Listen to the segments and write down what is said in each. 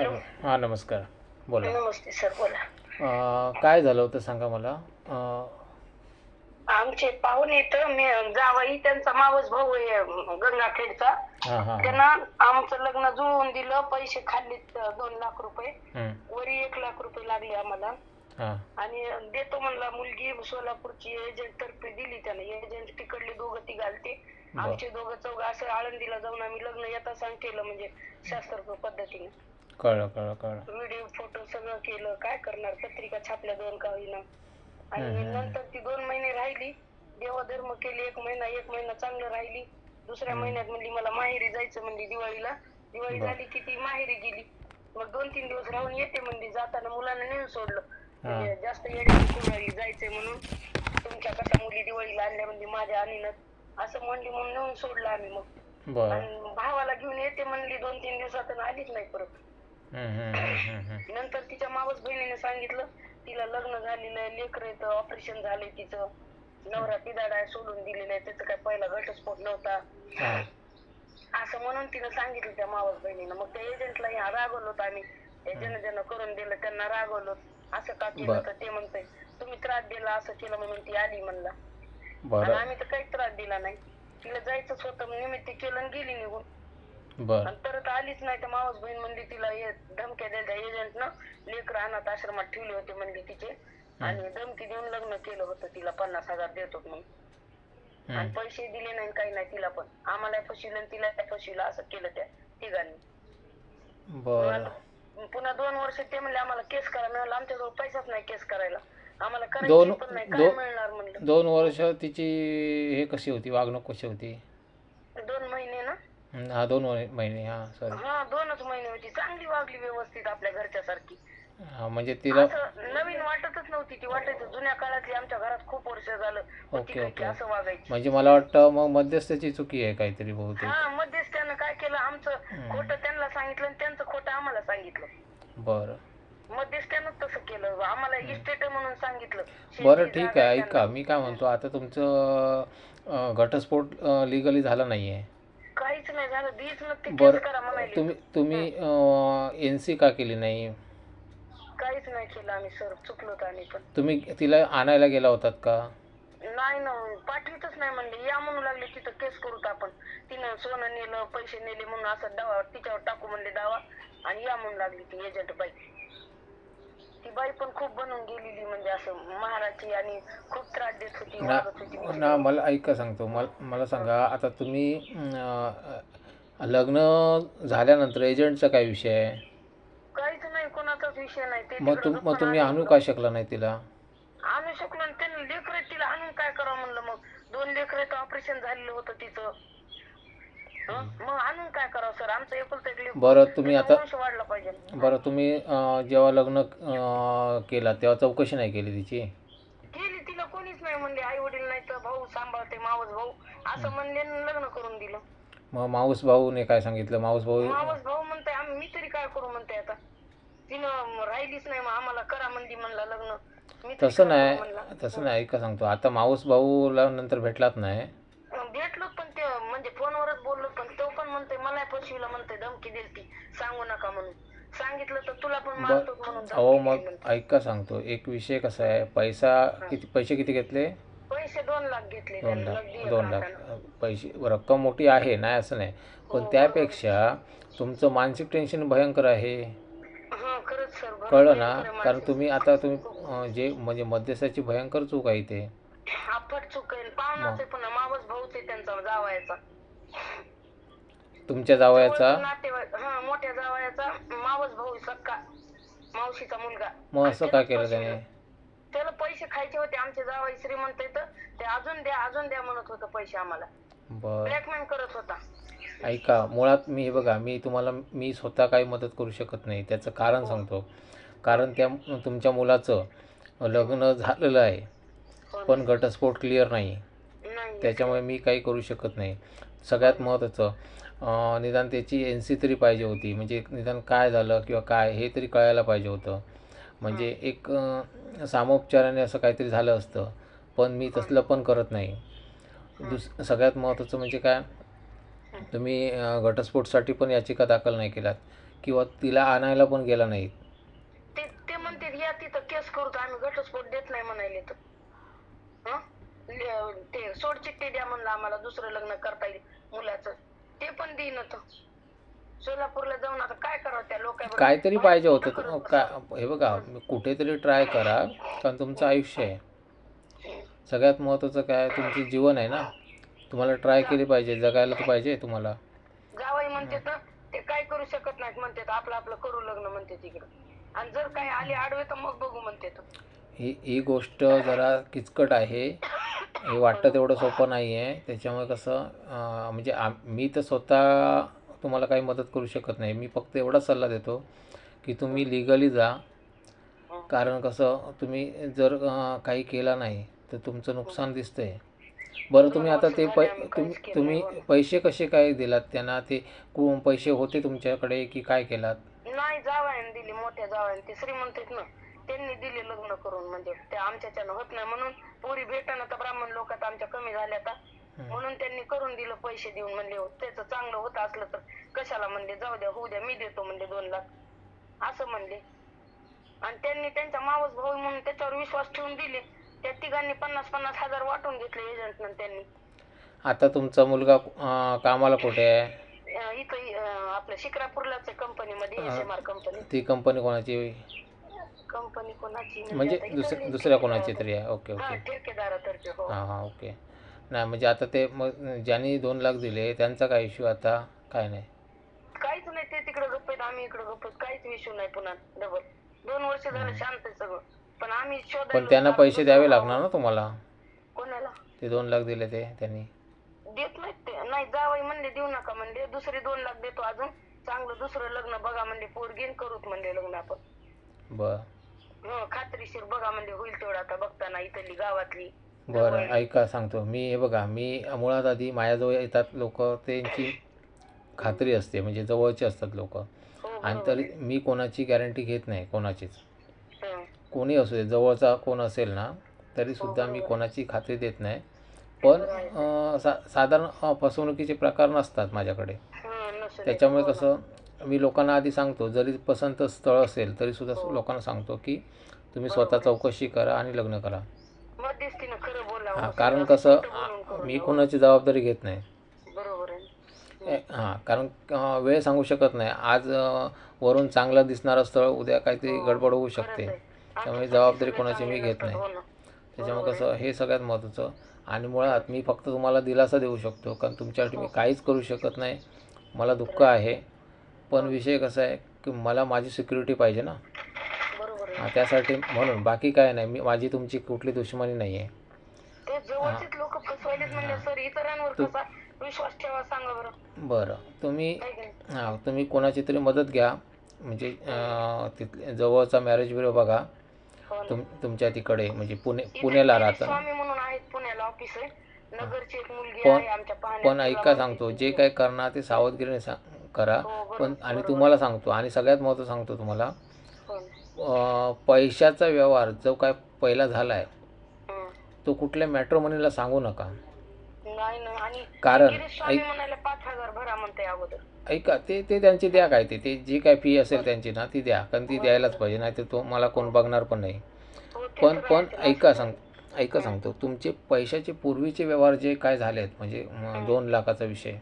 Hello. हां नमस्कार. बोला. नमस्ते सर बोला. अं, काय झालं होतं सांगा मला? अं, आमचे पाहुणे तर मी जावाई त्यांचा मावस भाऊ आहे गंगाखेडचा. हां हां त्यांना आमचं लग्न जुळवून दिलं पैसे खाल्लेत अं, दोन लाख रुपये. हं, वरी एक लाख रुपये लागले आम्हाला. हां. आणि देतो म्हणला मुलगी सोलापूरची एजंट तर्फे दिली त्याने. एजंट तिकडले दोघं ती घालते. आमचे दोघं चौघ असं आळंदीला जाऊन आम्ही लग्न येता सांग केलं म्हणजे शास्त्र पद्धतीने. कळलं कळलं कळलं. व्हिडिओ फोटो सगळं केलं. काय करणार? पत्रिका छापल्या दोन काळीनं आणि हम्म. नंतर ती दोन महिने राहिली. देवधर्म केली. एक महिना एक महिना चांगलं राहिली. दुसऱ्या महिन्यात म्हणली मला माहेरी जायचं म्हणली दिवाळीला. दिवाळी. झाली की ती माहेरी गेली. मग दोन तीन दिवस राहून येते म्हणली. जाताना मुलांना नेऊन सोडलं. म्हणजे जास्त येडे जायचंय म्हणून. तुमच्या कशा मुली दिवाळीला आणल्या म्हणजे माझ्या आणीनच. असं म्हणली म्हणून नेऊन सोडलं आम्ही मग. आणि भावाला घेऊन येते म्हणली दोन तीन दिवसात आणि आलीच नाही परत. नंतर तिच्या मावस बहिणीने सांगितलं तिला लग्न झालेलं आहे लेकर येतं ऑपरेशन झालंय तिचं. नवरा पिदाड आहे सोडून दिलेलं आहे त्याचा काय पहिला घटस्फोट नव्हता. हां. असं म्हणून तिनं सांगितलं त्या मावस बहिणीनं. मग त्या एजंटला ह्या रागवलो आम्ही. ते ज्यानं ज्यानं करून दिलं त्यांना रागवलो. असं का केलं बर. तर ते म्हणतंय तुम्ही त्रास दिला असं केलं म्हणून ती आली म्हणला. आणि बरं आम्ही तर काहीच त्रास दिला नाही. तिला जायचंच होतं निमित्त केलं आणि गेली निघून. बरं. आणि परत आलीच नाही तर मावस बहीण म्हणली तिला हे धमक्या द्यायच्या एजंट न लेकर अनाथ आश्रमात ठेवले होते म्हणली तिचे. आणि धमकी देऊन लग्न केलं होतं तिला पन्नास हजार देतो म्हणून. आणि पैसे दिले नाही काही नाही तिला पण. आम्हाला फसविलं आणि तिला फसविलं असं केलं त्या तिघांनी. बरं. पुन्हा दोन वर्ष ते म्हणले आम्हाला केस करा. मिळाला आमच्याजवळ पैसाच नाही केस करायला. आम्हाला दोन- करायची पण नाही काय दो- मिळणार? म्हणलं. दोन वर्ष तिची हे कशी होती वागणूक कशी होती? दोन महिने ना. हं, दोन महिने हां सॉरी हा दोनच महिने होती. चांगली वागली व्यवस्थित आपल्या घरच्या सारखी हां म्हणजे तिला असं नवीन वाटतच नव्हती ती. वाटायचं जुन्या काळातली आमच्या घरात खूप वर्ष झालं. ओके, काय ओके. की असं वागायची. म्हणजे मला वाटतं मग मध्यस्थाची चुकी आहे काहीतरी बहुतेक. हा मध्येच त्यानं काय केलं आमचं खोटं त्यांना सांगितलं आणि त्यांचं खोटं आम्हाला सांगितलं. बरं. मध्येच त्यानं तसं केलं. आम्हाला इस्टेट म्हणून सांगितलं. बरं शेती ठीक जागा आहे त्यांना. ऐका मी काय म्हणतो आता तुमचं अं, घटस्फोट लिगली झाला नाही आहे काहीच नाही झालं. दीच न ते केस करा म्हणाले. तुम्ही तुम्ही एन सी का केली नाही? काहीच नाही केलं आम्ही सर. चुकलो होतो आम्ही पण. तुम्ही तिला आणायला गेला होतात का? नाही ना पाठवीतच नाही म्हणले. या म्हणू लागले तिथं केस करूत आपण. तिनं सोनं नेलं पैसे नेले म्हणून असं दावा तिच्यावर टाकू म्हणले दावा. आणि या म्हणू लागली ती एजंट बाई. ती बाई पण खूप बनून गेलेली म्हणजे असं महाराची आणि खूप त्रास देत होती ना वागत होती ना मला ऐका सांगतो मला मला सांगा आता तुम्ही अं, लग्न झाल्यानंतर एजंटचा काय विषय आहे? काहीच नाही कोणाचाच विषय नाही. ते मग तिकडं तुम मग दुकान तुम्ही. आणू का शकला नाही तिला? आणू शकलो आणि त्यांनी लेकर तिला आणून काय करावं म्हणलं मग? दोन लेकर ऑपरेशन झालेलं होतं तिचं? मग आणून काय करावं सर? आमचं एकुलतं एक लेकरं. बरं तुम्ही त्याचा आता वंश वाढला पाहिजे. बरं तुम्ही अं, जेव्हा लग्न अं, केला तेव्हा चौकशी नाही केली तिची? केली तिला कोणीच नाही म्हणले. आई वडील नाही तर भाऊ सांभाळते मावस भाऊ. असं म्हणले आणि लग्न करून दिलं. मग माऊस भाऊने काय सांगितलं? माऊस भाऊ मावस भाऊ म्हणते आम्ही मी तरी काय करू? म्हणते आता. तिनं राहिलीच नाही मग आम्हाला करा म्हणली म्हणला लग्न. मी तरी तसं काय नाही करू म्हणला. तसं नाही ऐका सांगतो. आता माऊस भाऊला नंतर भेटलात नाही? भेटलो पण ते म्हणजे फोनवरच बोललो पण तो पण म्हणते फसविला म्हणते धमकी दिली ती सांगू नका म्हणून. सांगितलं तर तुला पण मारतो म्हणून अहो धमकी मग दिली म्हणते. ऐका सांगतो. एक विषय कसा आहे? पैसा किती पैसे किती घेतले? पैसे दोन लाख घेतले दोन त्यांनी, लाख लगदी दोन लाख. पैसे रक्कम मोठी आहे नाही असं नाही. पण त्यापेक्षा तुमचं मानसिक टेन्शन भयंकर आहे. हा खरंच सर बरोबर कळलं आहे, ना कारण. तुम्ही आता तुम्ही अं, जे म्हणजे मध्यस्थाची भयंकर चूक आहे ते आपट चूक आहे. पाहुणाच आहे पुन्हा मावस भाऊच आहे त्यांचा जावायचा. तुमच्या जावयाचा? नातेवाईक हा मोठ्या जावयाचा मावस भाऊ सक्का. मावशीचा मुलगा. मग असं आणि का त्याला केलं. त्याने? त्याला पैसे खायचे होते आमचे जावाई श्रीमंत येतं ते अजून द्या अजून द्या म्हणत होतं पैसे आम्हाला. बरं. ब्लॅकमेल करत होता. ऐका मुळात मी हे बघा मी तुम्हाला मी स्वतः काही मदत करू शकत नाही. त्याचं कारण सांगतो. कारण त्या तुमच्या मुलाचं लग्न झालेलं आहे. हो पण घटस्फोट क्लिअर नाही. नाही. त्याच्यामुळे मी काही करू शकत नाही. सगळ्यात महत्त्वाचं अं, निदान त्याची एन सी तरी पाहिजे होती. म्हणजे निदान काय झालं किंवा काय हे तरी कळायला पाहिजे होतं. म्हणजे एक सामोपचाराने असं काहीतरी झालं असतं. पण मी तसलं पण करत नाही. दुस सगळ्यात महत्त्वाचं म्हणजे काय? तुम्ही घटस्फोटसाठी पण याचिका दाखल नाही केलात. किंवा तिला आणायला पण गेला नाही ते ते म्हणते या तिथं केस करू तर आम्ही घटस्फोट देत नाही म्हणायले तर. ते द्या म्हणलं आम्हाला दुसरं लग्न करता येईल मुलाचं. ते पण देईन तर सोलापूरला जाऊन आता काय करावं त्या लोकांबरोबर? काहीतरी पाहिजे होतं तर हे बघा कुठेतरी ट्राय करा कारण तुमचं आयुष्य आहे. सगळ्यात महत्त्वाचं काय तुमचं जीवन आहे ना. तुम्हाला ट्राय केली पाहिजे जगायला तर पाहिजे तुम्हाला. जावई म्हणते तर ते काय करू शकत नाहीत म्हणते आपलं आपलं करू लग्न म्हणते तिकडं आणि जर काही आले आडवे तर मग बघू म्हणते तर ही ही गोष्ट जरा किचकट आहे. हे वाटतं तेवढं सोपं नाही आहे त्याच्यामुळे कसं म्हणजे आम मी तर स्वतः तुम्हाला काही मदत करू शकत नाही. मी फक्त एवढाच सल्ला देतो की तुम्ही लिगली जा. कारण कसं तुम्ही जर काही केला नाही तर तुमचं नुकसान दिसतंय. बरं तुम्ही आता ते पै तुम्ही तुम्ही पैसे कसे काय दिलात त्यांना? ते कु पैसे होते तुमच्याकडे की काय केलात? नाही जावयाने दिली मोठ्या जावयाने. ते श्रीमंत ना. त्यांनी दिले लग्न करून म्हणजे ते आमच्याच्यानं होत नाही. म्हणून पोरी भेटणं तर ब्राह्मण लोकात आमच्या कमी झाल्या आता. म्हणून त्यांनी करून दिलं पैसे देऊन म्हणले हो, त्याचं चांगलं होत असलं तर कशाला म्हणले जाऊ द्या होऊ द्या मी देतो म्हणले दोन लाख. असं म्हणले. आणि त्यांनी त्यांचा मावस भाऊ म्हणून त्याच्यावर विश्वास ठेवून दिले. त्या तिघांनी पन्नास पन्नास हजार वाटून घेतले एजंटनं त्यांनी. आता तुमचा मुलगा कामाला कुठे आहे? इथं आपल्या शिक्रापूरलाच कंपनीमध्ये एस एम आर कंपनी. ती कंपनी कोणाची? कंपनी कोणाची म्हणजे आता दुसऱ्या दुसऱ्या कोणाची तरी आहे? ओके हा ओके. ठेकेदारातर्फे हो. हां हां ओके. नाही म्हणजे आता ते मग ज्यांनी दोन लाख दिले त्यांचा काय इश्यू आता? काय नाही? काहीच नाही ते तिकडे गप्प आहेत आम्ही इकडे गप्प आहेत. काहीच विषय नाही पुन्हा डबल दोन वर्ष झालं शांत आहे सगळं. पण आम्ही शोधायला पण त्यांना लागलो. पैसे द्यावे लागणार ना तुम्हाला? कोणाला? ते दोन लाख दिले ते त्यांनी. देत नाहीत ते. नाही जावई म्हणले देऊ नका म्हणले. दुसरे दोन लाख देतो अजून. चांगलं दुसरं लग्न बघा म्हणले पोरगीन करूत म्हणले लग्न आपण. बर. हं खात्रीशीर बघा म्हणले होईल तेवढं आता बघताना इथली गावातली. बरं ऐका सांगतो. मी हे बघा मी मुळात आधी माझ्याजवळ येतात लोक त्यांची खात्री असते म्हणजे जवळचे असतात लोक. हो आणि तरी मी कोणाची गॅरंटी घेत नाही कोणाचीच. हं. कोणी असू दे जवळचा कोण असेल ना तरीसुद्धा मी कोणाची खात्री देत नाही. पण सा साधारण फसवणुकीचे प्रकार नसतात माझ्याकडे. हं. त्याच्यामुळे कसं मी लोकांना आधी सांगतो जरी पसंत स्थळ असेल तरीसुद्धा लोकांना सांगतो की तुम्ही स्वतः चौकशी करा आणि लग्न करा. हां कारण कसं मी कोणाची जबाबदारी घेत नाही. हां कारण वेळ सांगू शकत नाही. आज वरून चांगलं दिसणारं स्थळ उद्या काहीतरी गडबड होऊ शकते. त्यामुळे जबाबदारी कोणाची मी घेत नाही. हो त्याच्यामुळे कसं हे सगळ्यात महत्त्वाचं. आणि मुळात मी फक्त तुम्हाला दिलासा देऊ शकतो कारण तुमच्यासाठी मी काहीच करू शकत नाही. मला दुःख आहे. पण विषय कसा आहे की मला माझी सिक्युरिटी पाहिजे ना. हां त्यासाठी म्हणून बाकी काय नाही. मी माझी तुमची कुठली दुश्मनी नाही आहे म्हणजे सांगा बरं. तुम्ही? हां तुम्ही कोणाची तरी मदत घ्या. म्हणजे तिथले जवळचा मॅरेज ब्युरो बघा. हो. तुम तुमच्या तिकडे म्हणजे पुणे पुण्याला गिरीश राहता. स्वामी म्हणून आहेत पुण्याला ऑफिस आहे. नगरची एक मुलगी पण- ऐका सांगतो जे काय करणार ते सावधगिरीने सा करा. हो, पण आणि तुम्हाला सांगतो आणि सगळ्यात महत्त्वाचं सांगतो तुम्हाला हो. पैशाचा व्यवहार जो काय पहिला झाला आहे हं. तो कुठल्या मॅट्रोमनीला सांगू नका. कारण ऐक ते ते त्यांची द्या काय ते. ते जी काय फी असेल त्यांची ना ती द्या. कारण ती द्यायलाच पाहिजे नाही तर तो मला कोण बघणार पण नाही. पण पण. ऐका सांग ऐका सांगतो तुमचे पैशाचे पूर्वीचे व्यवहार जे काय झाले आहेत म्हणजे दोन लाखाचा विषय.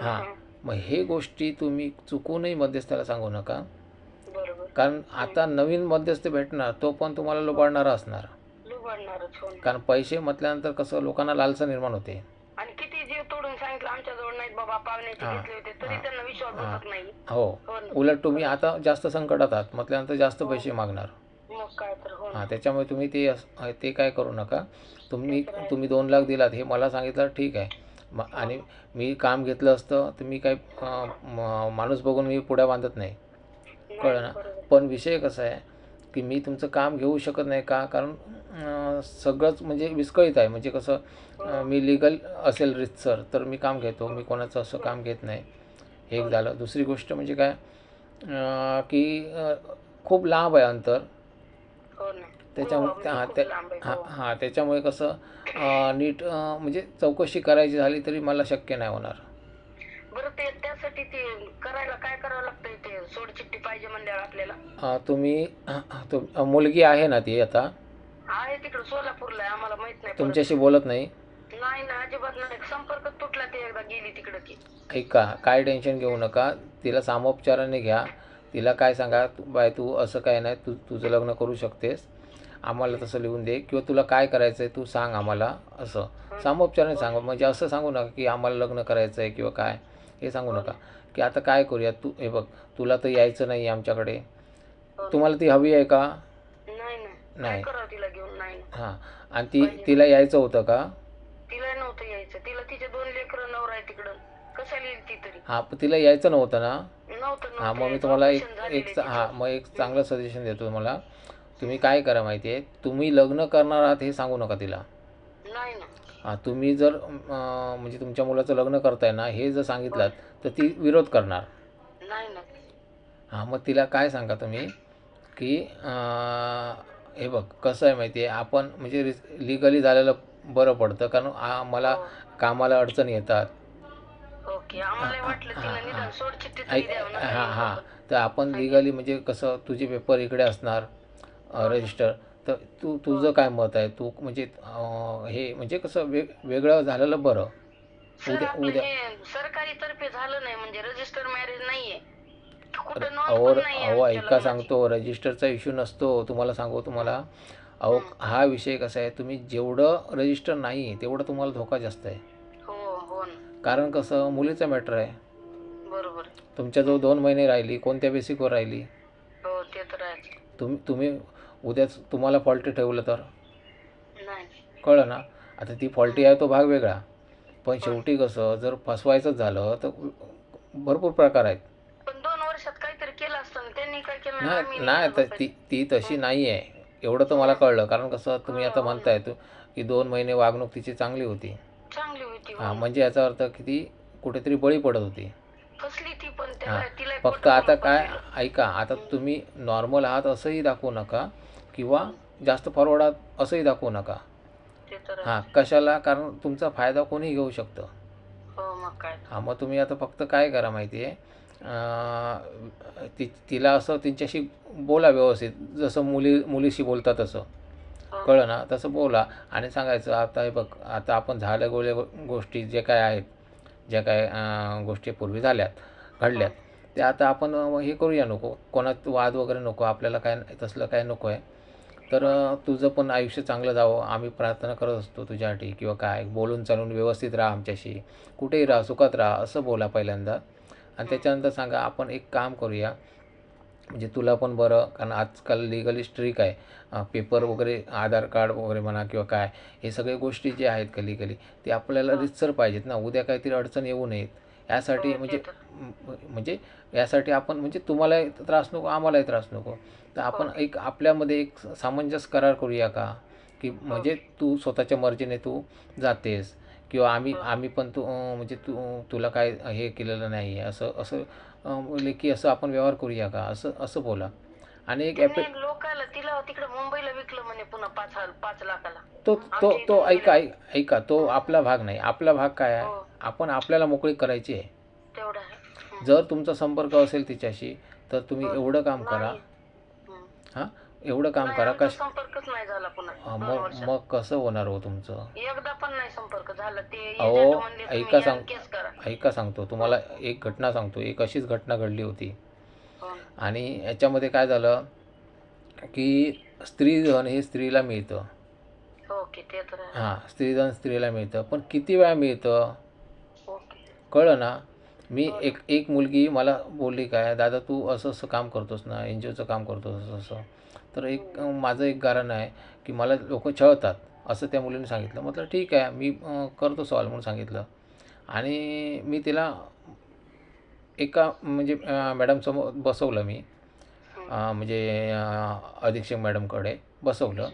हं. मग हे गोष्टी तुम्ही चुकूनही मध्यस्थाला सांगू नका. कारण आता नवीन मध्यस्थ भेटणार तो पण तुम्हाला लुबाडणारा असणार. हो. कारण पैसे म्हटल्यानंतर कसं लोकांना लालसा निर्माण होते. आणि किती जीव तोडून सांगितलं आमच्या जवळ नाहीत बाबा पाहुण्याचे हां. घेतले होते तरी त्यांना विश्वास बसत नाही. हो. हो उलट तुम्ही आता जास्त संकटात आहात म्हटल्यानंतर जास्त पैसे मागणार. हो हां त्याच्यामुळे तुम्ही ते ते काय करू नका. तुम्ही तुम्ही दोन लाख दिलात हे मला सांगितलं ठीक आहे. म- आणि मी काम घेतलं असतं तर मी म- माणूस बघून मी पुढ्या बांधत नाही. कळलं ना. पण विषय कसा आहे की मी तुमचं काम घेऊ शकत नाही का? कारण सगळंच म्हणजे विस्कळीत आहे. म्हणजे कसं अं, मी लिगल असेल रितसर तर मी काम घेतो. मी कोणाचं असं काम घेत नाही. हे एक झालं. दुसरी गोष्ट म्हणजे काय की खूप लांब आहे अंतर. हो त्याच्यामुळे हो, हां त्या हां हो. हां त्याच्यामुळे कसं नीट म्हणजे चौकशी करायची झाली तरी मला शक्य नाही होणार. बरं ते त्यासाठी ते करायला काय करावं लागतंय? ते सोडचिठ्ठी पाहिजे म्हणल्यावर आपल्याला? तुम्ही तुम मुलगी आहे ना ती आता? आहे तिकडे सोलापूरला आहे, आम्हाला माहीत नाही परत. तुमच्याशी बोलत नाही? नाही ना अजिबात नाही. संपर्क तुटला ते एकदा गेली तिकडं की. ऐका काय टेन्शन घेऊ नका. तिला सामोपचाराने घ्या. तिला काय सांगा तू बाय तू असं काय नाही तू तुझं लग्न करू शकतेस. आम्हाला तसं लिहून दे किंवा तुला काय करायचं आहे तू सांग आम्हाला असं. सामोपचाराने सांग. म्हणजे असं सांगू नका की आम्हाला लग्न करायचं आहे किंवा काय. हे सांगू नका. की आता काय करूया तू? हे बघ तुला तर यायचं नाही आमच्याकडे. तुम्हाला ती हवी आहे का? नाही हां. आणि ती तिला यायचं होतं का? तिला नव्हतं यायचं. तिला तिचे दोन लेकरं नवरा आहे तिकडं. कशाला येईल ती तरी? हां पण तिला यायचं नव्हतं ना? हां मग मी तुम्हाला एक एक हां मग एक चांगलं सजेशन देतो तुम्हाला. तुम्ही काय करा माहिती आहे तुम्ही लग्न करणार आहात हे सांगू नका तिला. नाही ना हां तुम्ही जर अं, म्हणजे तुमच्या मुलाचं लग्न करताय ना हे जर सांगितलं तर ती विरोध करणार. नाही ना हां मग तिला काय सांगा तुम्ही? की अं, हे बघ कसं आहे माहिती आहे आपण म्हणजे लिगली झालेलं बरं पडतं कारण आ- मला कामाला अडचण येतात. ओके आम्हाला वाटलं तिला निदान सोडचिठ्ठी तरी ऐक द्यावं ना. हां हां. तर आपण लिगली म्हणजे कसं तुझे पेपर इकडे असणार. रजिस्टर तर तू तुझं काय मत आहे? तू म्हणजे अं, हे म्हणजे कसं वेग वेगळं झालेलं बरं? सर उद्या आपलं उद्या हे सरकारी तर्फे झालं नाही म्हणजे रजिस्टर मॅरेज नाहीये. कुठं नोंद अहो पण नाहीये अहो आमच्या ऐका लग्नाची. सांगतो रजिस्टरचा इश्यू नसतो तुम्हाला सांगू तुम्हाला. अहो हा. विषय कसा आहे तुम्ही जेवढं रजिस्टर नाही तेवढं तुम्हाला धोका जास्त आहे. हो हो ना. कारण कसं मुलीचा मॅटर आहे. बरोबर. तुमच्याजवळ दोन महिने राहिली कोणत्या बेसिकवर राहिली? हो ते तर आहे तुम्ही तुम्ही उद्याच तुम्हाला फॉल्टी ठेवलं तर? कळलं ना? आता ती फॉल्टी आहे तो भाग वेगळा. पण शेवटी कसं जर फसवायचंच झालं तर भरपूर प्रकार आहेत. पण दोन वर्षात काहीतरी केलं असतं ना. त्यांनी काय केलं नाही नाही तर ती ती तशी नाही आहे. एवढं तर मला कळलं. कारण कसं तुम्ही आता म्हणताय तू की दोन महिने वागणूक तिची चांगली होती. हो. हां. म्हणजे याचा अर्थ की ती कुठेतरी बळी पडत होती. हां. फक्त आता काय. ऐका आता तुम्ही नॉर्मल आहात असंही दाखवू नका. किंवा जास्त फॉरवर्ड आहात असंही दाखवू नका. हां कशाला? कारण तुमचा फायदा कोणी घेऊ शकतं. हो मग हां मग तुम्ही आता फक्त काय करा माहिती आहे ती तिला असं तिच्याशी बोला व्यवस्थित. जसं मुली मुलीशी बोलता तसं. हो. कळलं ना? तसं बोला. आणि सांगायचं आता हे बघ आता आपण झाल्या गोळ्या गोष्टी जे काय आहेत ज्या काय गोष्टी पूर्वी झाल्यात घडल्यात ते आता आपण हे करूया नको. कोणात वाद वगैरे नको. आपल्याला काय तसलं काय नको आहे तर तुझं पण आयुष्य चांगलं जावं. आम्ही प्रार्थना करत असतो तुझ्यासाठी किंवा काय. बोलून चालून व्यवस्थित राहा आमच्याशी. कुठेही राहा सुखात राहा असं बोला पहिल्यांदा. आणि त्याच्यानंतर सांगा आपण एक काम करूया. म्हणजे तुला पण बरं कारण आजकाल लिगली स्ट्रिक आहे. पेपर वगैरे आधार कार्ड वगैरे म्हणा किंवा काय हे सगळे गोष्टी जे आहेत का लिगली ते आपल्याला रितसर पाहिजेत ना. उद्या काहीतरी अडचण येऊ नयेत. यासाठी हो, म्हणजे म्हणजे यासाठी आपण म्हणजे तुम्हालाही त्रास नको आम्हालाही त्रास नको. तर आपण एक आपल्यामध्ये एक सामंजस्य करार करूया का? की म्हणजे तू स्वतःच्या मर्जीने तू जातेस किंवा आम्ही आम्ही पण तू म्हणजे तू तुला काय हे केलेलं नाही आहे असं असं लेखी असं आपण व्यवहार करूया का? असं असं बोला. आणि एक लोकाला तिला तिकडे मुंबईला विकलं म्हणे पुन्हा पाच पाच लाखाला. तो तो तो ऐका ऐका तो आपला भाग नाही. आपला भाग काय आहे? हो. आपण आपल्याला मोकळी करायची आहे. तेवढा आहे. जर तुमचा संपर्क असेल तिच्याशी तर तुम्ही एवढं काम करा. हं. एवढं काम करा. कश संपर्कच नाही झाला पुन्हा दोन मग मग कसं होणार हो तुमचं? एकदा पण नाही संपर्क झाला. ते अहो, ऐका सांग- ऐका सांगतो. तुम्हाला एक घटना सांगतो. एक अशीच घटना घडली होती. हो. आणि याच्यामध्ये काय झालं की स्त्रीधन हे स्त्रीला मिळतं. हां स्त्रीधन स्त्रीला मिळतं. पण किती वेळा मिळतं? कळलं ना? मी एक एक मुलगी मला बोलली काय दादा तू असं असं काम करतोस ना एन जी ओचं काम करतोस असं असं. तर एक माझं एक कारण आहे की मला लोक छळतात असं त्या मुलीने सांगितलं. म्हटलं ठीक आहे मी करतो सवाल म्हणून सांगितलं. आणि मी तिला एका म्हणजे मॅडमसमोर बसवलं मी. म्हणजे अधीक्षक मॅडमकडे बसवलं.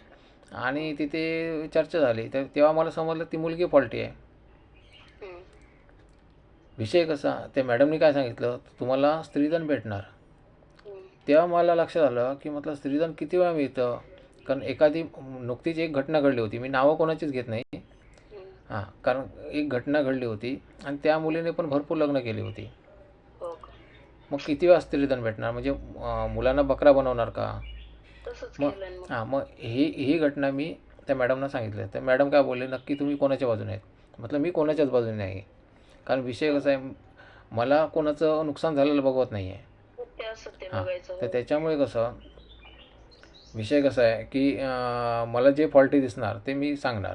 आणि तिथे चर्चा झाली. तर तेव्हा मला समजलं ती मुलगी फॉल्टी आहे. हं. विषय कसा? त्या मॅडमनी काय सांगितलं? तुम्हाला स्त्रीधन भेटणार. हं. तेव्हा मला लक्षात आलं की म्हटलं स्त्रीधन किती वेळा मिळतं? कारण एखादी नुकतीच एक घटना घडली होती. मी नावं कोणाचीच घेत नाही. हं. हां कारण एक घटना घडली होती आणि त्या मुलीने पण भरपूर लग्न केली होती. मग किती वेळा स्त्रीधन भेटणार? म्हणजे मुलांना बकरा बनवणार का? मग हां मग ही ही घटना मी त्या मॅडमना सांगितलं. तर मॅडम काय बोलले? नक्की तुम्ही कोणाच्या बाजूने आहेत? म्हटलं मी कोणाच्याच बाजूने नाही. कारण विषय कसा आहे मला कोणाचं नुकसान झालेलं बघवत नाही आहे हां तर त्याच्यामुळे कसं विषय कसा आहे की मला जे फॉल्टी दिसणार ते मी सांगणार.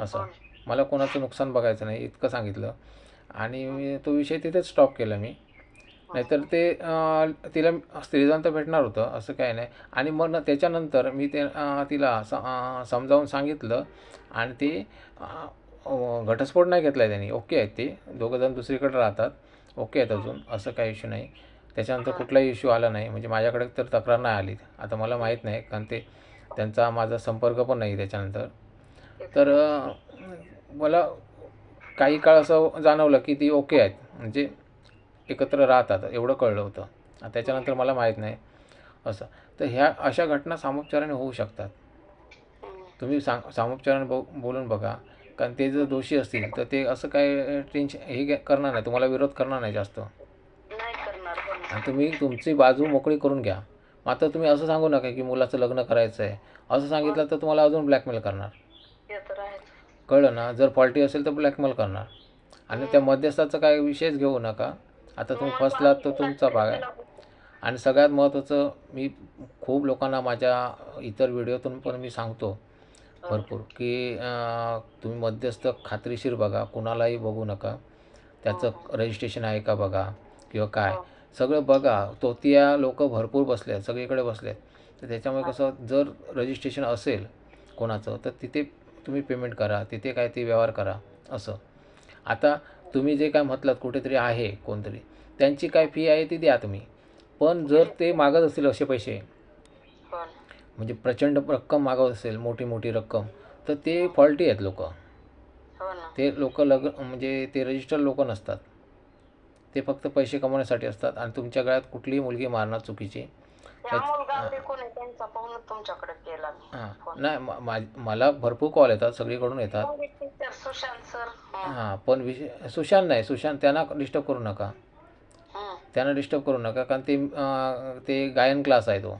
असं. मला कोणाचं नुकसान बघायचं नाही इतकं सांगितलं. आणि तो विषय तिथेच स्टॉप केला मी. नाहीतर ते तिला स्त्रीधन तर भेटणार होतं असं काही नाही. आणि मग न- त्याच्यानंतर मी ते तिला समजावून सांगितलं. आणि ते घटस्फोट नाही घेतला आहे त्यांनी. ओके आहेत ते. दोघंजण दुसरीकडे राहतात. ओके आहेत अजून. असं काही इश्यू नाही. त्याच्यानंतर कुठलाही इश्यू आला नाही. म्हणजे माझ्याकडे तर तक्रार नाही आली. आता मला माहीत नाही. कारण ते त्यांचा माझा संपर्क पण नाही त्याच्यानंतर. तर मला काही काळ असं जाणवलं की ती ओके आहेत. म्हणजे एकत्र राहतात. एवढं कळलं होतं. त्याच्यानंतर मला माहीत नाही. असं. तर ह्या अशा घटना सामोपचाराने होऊ शकतात. तुम्ही सांग सामोपचाराने बो बोलून बघा. कारण ते जर दोषी असतील तर ते असं काय टेन्शन हे करणार नाही तुम्हाला विरोध करणार नाही जास्त. पण आणि तुम्ही तुमची बाजू मोकळी करून घ्या. मात्र तुम्ही असं सांगू नका की मुलाचं लग्न करायचं आहे असं सांगितलं तर तुम्हाला अजून ब्लॅकमेल करणार. कळलं ना? जर फॉल्टी असेल तर ब्लॅकमेल करणार. आणि त्या मध्यस्थाचा काय विषयच घेऊ नका. आता तुम्ही फसलात तर तुमचा भाग आहे. आणि सगळ्यात महत्त्वाचं मी खूप लोकांना माझ्या इतर व्हिडिओतून पण मी सांगतो. भरपूर. की तुम्ही मध्यस्थ खात्रीशीर बघा कुणालाही बघू नका. त्याचं रजिस्ट्रेशन आहे का बघा किंवा काय. सगळं बघा. तोतिया लोक भरपूर बसले आहेत सगळीकडे बसले आहेत तर त्याच्यामुळे कसं जर रजिस्ट्रेशन असेल कोणाचं तर तिथे तुम्ही पेमेंट करा. तिथे काय ते व्यवहार करा असं. आता तुम्ही जे काय म्हटलात कुठेतरी आहे कोणतरी त्यांची काय फी आहे ती द्या तुम्ही. पण जर ते मागत असतील असे पैसे म्हणजे प्रचंड रक्कम मागत असेल मोठी मोठी रक्कम तर ते फॉल्टी आहेत लोक. हो ते लोक लग म्हणजे ते रजिस्टर लोक नसतात. ते फक्त पैसे कमवण्यासाठी असतात आणि तुमच्या गळ्यात कुठलीही मुलगी मारणार चुकीची. नाही मला भरपूर कॉल येतात सगळीकडून येतात. हां. पण विषय सुशांत नाही सुशांत त्यांना डिस्टर्ब करू नका. त्यांना डिस्टर्ब करू नका कारण ते ते गायन क्लास आहे तो.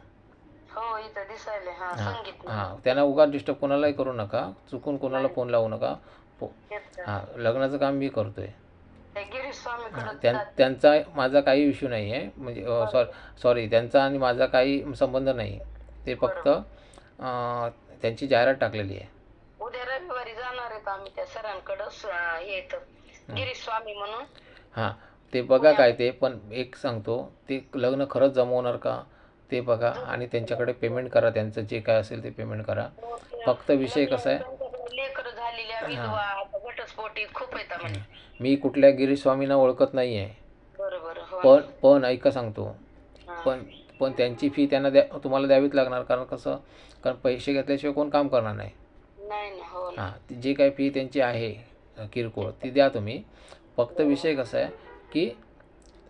हो इथं दिसायले हा संगीत हां. त्यांना उगाच डिस्टर्ब कोणालाही करू नका. चुकून कोणाला फोन लावू नका. फो तेच हां लग्नाचं काम मी करतो आहे ते गिरीश स्वामीकडे त्यां त्यांचा माझा काही इश्यू नाही आहे म्हणजे सॉरी सॉरी त्यांचा आणि माझा काही संबंध नाही. ते फक्त अं, त्यांची जाहिरात टाकलेली आहे. उद्या रविवारी जाणार आहेत आम्ही त्या सरांकडं स- हे इथं. गिरीश स्वामी म्हणून. हां ते बघा काय ते. पण एक सांगतो ते लग्न खरंच जमवणार का? ते बघा आणि त्यांच्याकडे पेमेंट करा. त्यांचं जे काय असेल ते पेमेंट करा. फक्त विषय कसा आहे? लेकर झालेल्या विधवा आता घटस्फोटीत खूप येतात मी कुठल्या गिरीश स्वामींना ओळखत नाही आहे बरोबर हो. पण पण ऐका सांगतो. हा. पण पण त्यांची फी त्यांना द्या तुम्हाला द्यावीच लागणार. कारण कसं कारण पैसे घेतल्याशिवाय कोण काम करणार नाही. नाही ना हो ना. हां ती जे काही फी त्यांची आहे अ, किरकोळ ती द्या तुम्ही. फक्त विषय कसा आहे की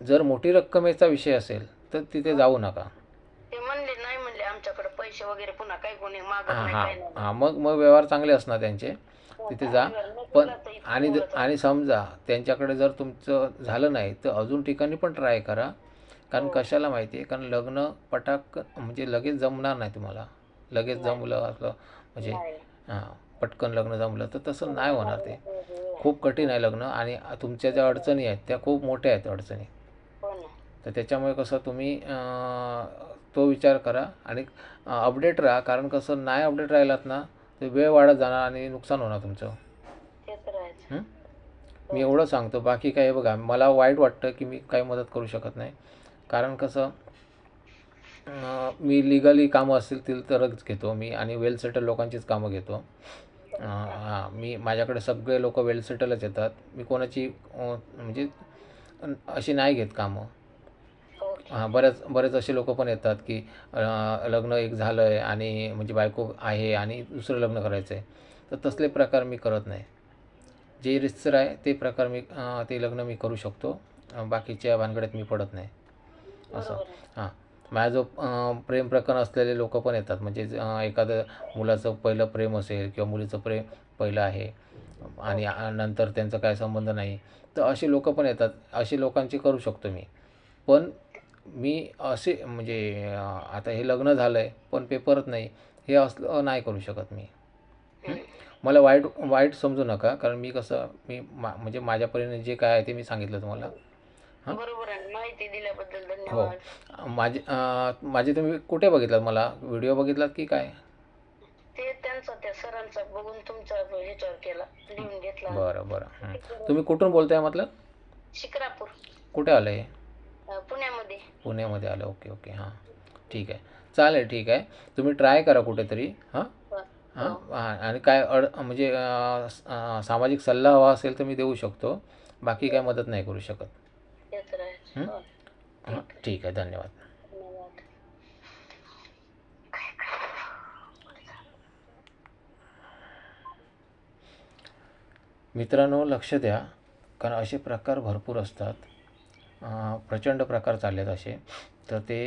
जर मोठी रक्कमेचा विषय असेल तर तिथे जाऊ नका. पैसे वगैरे पुन्हा काही कोणी मागत हां नाही हां. नाही. हां मग मग व्यवहार चांगले असणार त्यांचे. तिथे जा. पण आणि आणि समजा त्यांच्याकडे जर तुमचं झालं नाही तर अजून ठिकाणी पण ट्राय करा. कारण कशाला माहिती आहे? कारण लग्न पटाक म्हणजे लगेच जमणार नाही तुम्हाला. लगेच जमलं असलं म्हणजे नाही. हां पटकन लग्न जमलं तर तसं नाही होणार ते. हो, हो. खूप कठीण आहे लग्न आणि तुमच्या ज्या अडचणी आहेत त्या खूप मोठ्या आहेत अडचणी. हो ना. तर त्याच्यामुळे कसं तुम्ही अं, तो विचार करा आणि अपडेट राहा. कारण कसं नाही अपडेट राहिलात ना तर वेळ वाढत जाणार आणि नुकसान होणार तुमचं. हं? मी एवढं सांगतो. बाकी काय बघा मला वाईट वाटतं की मी काही मदत करू शकत नाही. कारण कसं अं, मी लिगली कामं असतील ती तरच घेतो मी आणि वेल सेटल लोकांचीच कामं घेतो. अं, हां मी माझ्याकडे सगळे लोक वेल सेटलच येतात. मी कोणाची अं, म्हणजे अशी नाही घेत कामं. हो हां बऱ्याच बरेच असे लोक पण येतात की लग्न एक झालं आहे आणि म्हणजे बायको आहे आणि दुसरं लग्न करायचं आहे तर तसले प्रकार मी करत नाही. जे रितसर आहे ते प्रकार मी ते लग्न मी करू शकतो. बाकीच्या भानगडीत मी पडत नाही. असं. हां. माझं जो प्रेम प्रकरण असलेले लोक पण येतात. म्हणजे एखादं मुलाचं पहिलं प्रेम असेल किंवा मुलीचं प्रेम पहिलं आहे आणि आ- नंतर त्यांचा काय संबंध नाही तर असे लोक पण येतात. अशी लोकांची करू शकतो मी. पण मी असे म्हणजे आता हे लग्न झालं आहे पण पेपरच नाही. हे असलं नाही करू शकत मी. मला वाईट वाईट समजू नका कारण मी कसं मी मा म्हणजे माझ्या परीने जे काय आहे ते मी सांगितलं तुम्हाला. हां? हो. माझे माझे तुम्ही कुठे बघितलात मला? व्हिडिओ बघितलात की काय? ते त्यांचा त्या सरांचा बघून तुमचा ह्याच्यावर केला लिहून घेतला. बरं बरं. तुम्ही कुठून बोलताय म्हटलं? शिक्रापूर. कुठे आलं आहे पुण्यामध्ये. पुण्यामध्ये आलं. Okay okay. हां. ठीक आहे. चालेल ठीक आहे. तुम्ही ट्राय करा कुठेतरी. हां? हां. हां? आणि काय अड म्हणजे सामाजिक सल्ला हवा असेल तर मी देऊ शकतो. बाकी काय मदत नाही करू शकत. हं? हो. हां. ठीक आहे. धन्यवाद. मित्रांनो लक्ष द्या. कारण असे प्रकार भरपूर असतात. प्रचंड प्रकार चालले आहेत असे. तर ते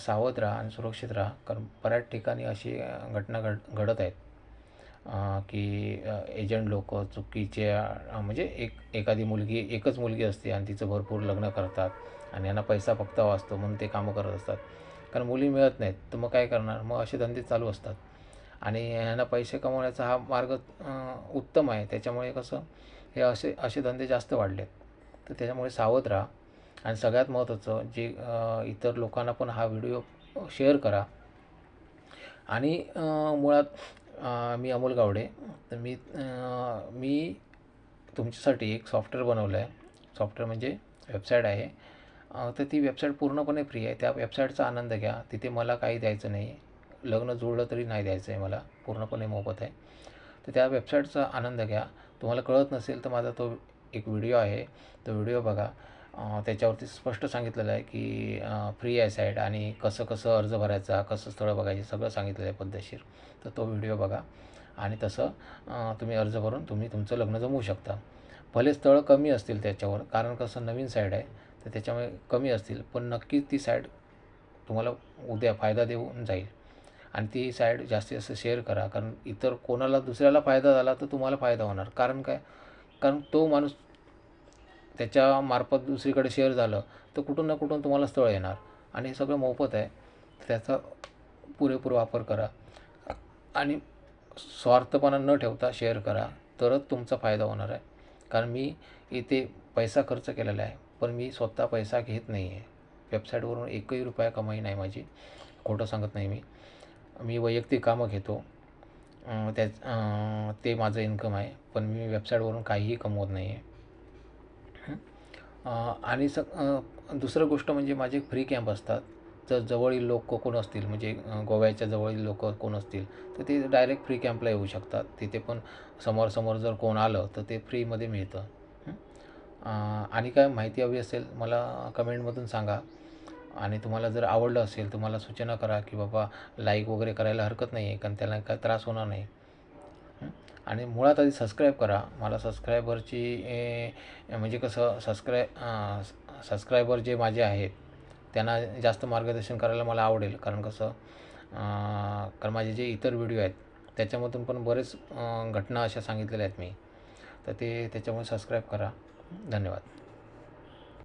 सावध राहा आणि सुरक्षित राहा. कारण बऱ्याच ठिकाणी अशी घटना घड घडत आहेत. की एजंट लोक चुकीच्या म्हणजे एक एखादी मुलगी एकच मुलगी असते आणि तिचं भरपूर लग्न करतात आणि यांना पैसा फक्त वाचतो म्हणून ते कामं करत असतात. कारण मुली मिळत नाहीत तर मग काय करणार? मग असे धंदे चालू असतात. आणि यांना पैसे कमवण्याचा हा मार्ग उत्तम आहे. त्याच्यामुळे कसं हे असे असे धंदे जास्त वाढलेत. तर त्याच्यामुळे सावध राहा. आणि सगळ्यात महत्त्वाचं जे इतर लोकांना पण हा व्हिडिओ शेअर करा. आणि मुळात मी अमोल गावडे. तर मी मी तुमच्यासाठी एक सॉफ्टवेअर बनवलं आहे सॉफ्टवेअर म्हणजे वेबसाईट आहे. तर ती वेबसाईट पूर्णपणे फ्री आहे. त्या वेबसाईटचा आनंद घ्या. तिथे मला काही द्यायचं नाही. लग्न जुळलं तरी नाही द्यायचं आहे मला. पूर्णपणे मोफत आहे. तर त्या वेबसाईटचा आनंद घ्या. तुम्हाला कळत नसेल तर माझा तो एक व्हिडिओ आहे. तो व्हिडिओ बघा. त्याच्यावरती स्पष्ट सांगितलेलं आहे की फ्री आहे साईट आणि कसं कसं अर्ज भरायचा कसं स्थळं बघायची सगळं सांगितलेलं आहे पद्धतशीर. तर तो व्हिडिओ बघा. आणि तसं तुम्ही अर्ज भरून तुम्ही तुमचं लग्न जमवू शकता. भले स्थळं कमी असतील त्याच्यावर कारण कसं नवीन साईड आहे तर त्याच्यामुळे कमी असतील पण नक्कीच ती साईड तुम्हाला उद्या फायदा देऊन जाईल. आणि ती साईड जास्तीत जास्त शेअर करा कारण इतर कोणाला दुसऱ्याला फायदा झाला तर तुम्हाला फायदा होणार. कारण काय? कारण तो माणूस त्याच्यामार्फत दुसरीकडे शेअर झालं तर कुठून ना कुठून तुम्हाला स्थळ येणार. आणि हे सगळं मोफत आहे त्याचा पुरेपूर वापर करा. आणि स्वार्थपणा न ठेवता शेअर करा तरच तुमचा फायदा होणार आहे. कारण मी इथे पैसा खर्च केलेला आहे पण मी स्वतः पैसा घेत नाही आहे. वेबसाईटवरून एकही रुपया कमाई नाही माझी खोटं सांगत नाही मी. मी वैयक्तिक कामं घेतो त्या ते माझं इन्कम आहे पण मी वेबसाईटवरून काहीही कमवत नाही आहे आणि स दुसरं गोष्ट म्हणजे माझे फ्री कॅम्प असतात. जर जवळील लोक कोण असतील? म्हणजे गोव्याच्या जवळील लोक कोण असतील? तर ते डायरेक्ट फ्री कॅम्पला येऊ शकतात. तिथे पण समोरासमोर जर कोण आलं तर ते फ्रीमध्ये मिळतं. आणि काय माहिती हवी असेल मला कमेंटमधून सांगा. आणि तुम्हाला जर आवडलं असेल तर मला सूचना करा की बाबा लाईक वगैरे करायला हरकत नाही आहे कारण त्याला काय त्रास होणार नाही. आणि मुळात आधी सबस्क्राईब करा. मला सबस्क्रायबरची म्हणजे कसं सबस्क्राय सबस्क्रायबर जे माझे आहेत त्यांना जास्त मार्गदर्शन करायला मला आवडेल. कारण कसं कारण माझे जे इतर व्हिडिओ आहेत त्याच्यामधून पण बरेच घटना अशा सांगितलेल्या आहेत मी. तर ते त्याच्यामुळे सबस्क्राईब करा. धन्यवाद.